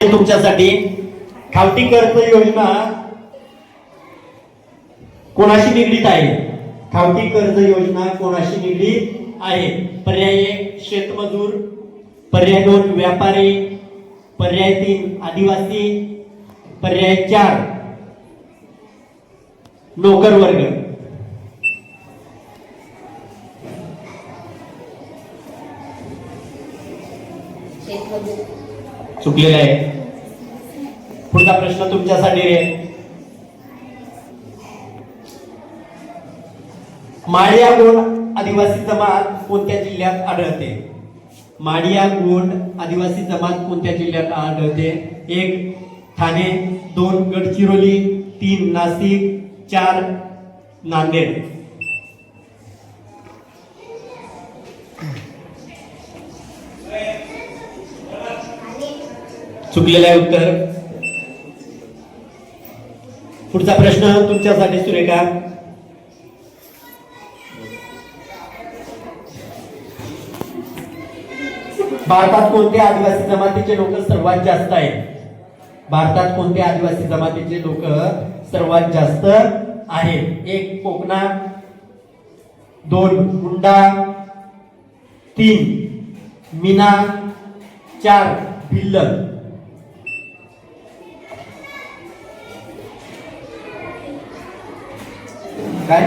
तुमच्यासाठी खावटी कर्ज योजना कोणाशी निगडीत आहे? खावटी कर्ज योजना कोणाशी निगडीत आहे? पर्याय एक शेतमजूर. पर्याय दोन व्यापारी. पर्याय तीन आदिवासी. पर्याय चार नोकर वर्ग चुकलेलं आहे. पुढचा प्रश्न तुमच्यासाठी आहे. माडिया गोंड आदिवासी जमात कोणत्या जिल्ह्यात आढळते? माडिया गोंड आदिवासी जमात कोणत्या जिल्ह्यात आढळते? एक ठाणे दोन गडचिरोली तीन नाशिक चार नांदेड. चुकलेलं आहे उत्तर? पुढचा प्रश्न तुमच्यासाठी सुरेखा. भारतात कोणत्या आदिवासी जमातीचे लोक सर्वात जास्त आहेत? भारतात कोणत्या आदिवासी जमातीचे लोक सर्वात जास्त आहेत? एक कोकणा दोन मुंडा तीन मीना. चार भिल्ल. काय?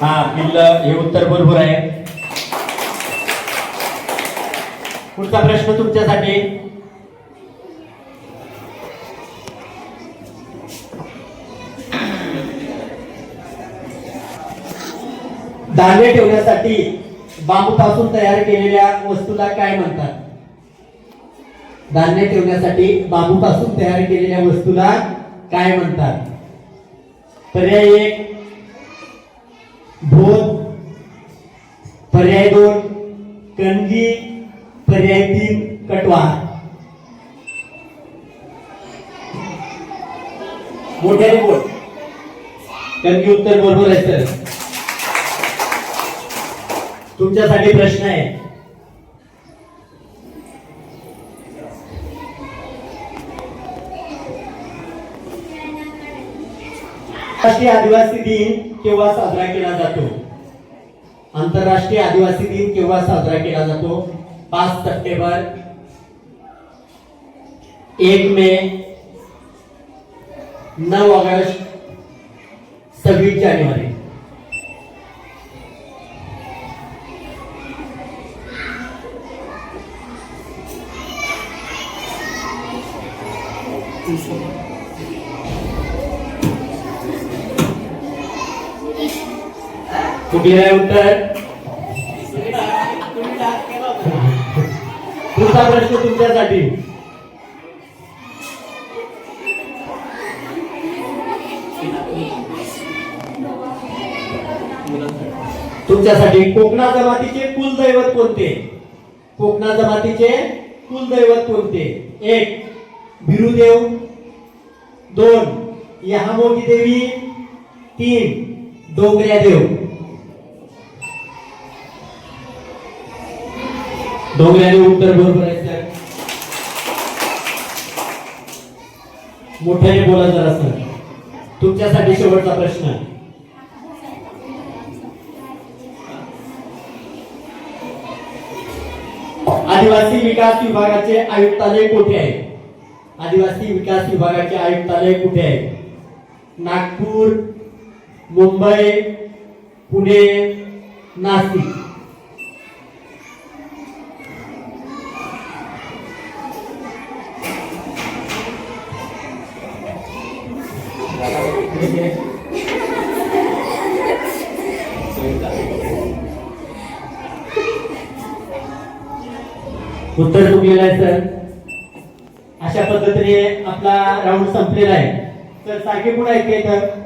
हा भिल्ल हे उत्तर बरोबर आहे. पुढचा प्रश्न तुमच्यासाठी. धान्य ठेवण्यासाठी बांबूपासून तयार केलेल्या वस्तूला काय म्हणतात? धान्य ठेवण्यासाठी बांबूपासून तयार केलेल्या वस्तूला काय म्हणतात? पर्याय एक भोत पर्याय दोन कणगी पर्याय तीन कटवा मोठ्याने बोल. कणगी उत्तर बरोबर आहे सर. तुमच्यासाठी प्रश्न आहे. राष्ट्रीय आदिवासी दिन केव्हा साजरा केला जातो? आंतरराष्ट्रीय आदिवासी दिन केव्हा साजरा केला जातो? पाच सप्टेंबर, एक मे, नऊ ऑगस्ट, सव्वीस जानेवारी. कुठले नाही उत्तर? पुढचा प्रश्न तुमच्यासाठी. तुमच्यासाठी कोकणा जमातीचे कुलदैवत कोणते? कोकणा जमातीचे कुलदैवत कोणते? एक भिरुदेव. दोन यहामोगी देवी. तीन डोंगऱ्या देव. डोंगऱ्याने उत्तर बरोबर आहे सर मोठ्याने बोला जरा सर. तुमच्यासाठी शेवटचा प्रश्न आदिवासी विकास विभागाचे आयुक्तालय कुठे आहे? आदिवासी विकास विभागाचे आयुक्तालय कुठे आहे? नागपूर मुंबई पुणे नाशिक. उत्तर चुकलेलं आहे सर? अशा पद्धतीने आपला राऊंड संपलेला आहे. तर सारखे पुढे आहेत तर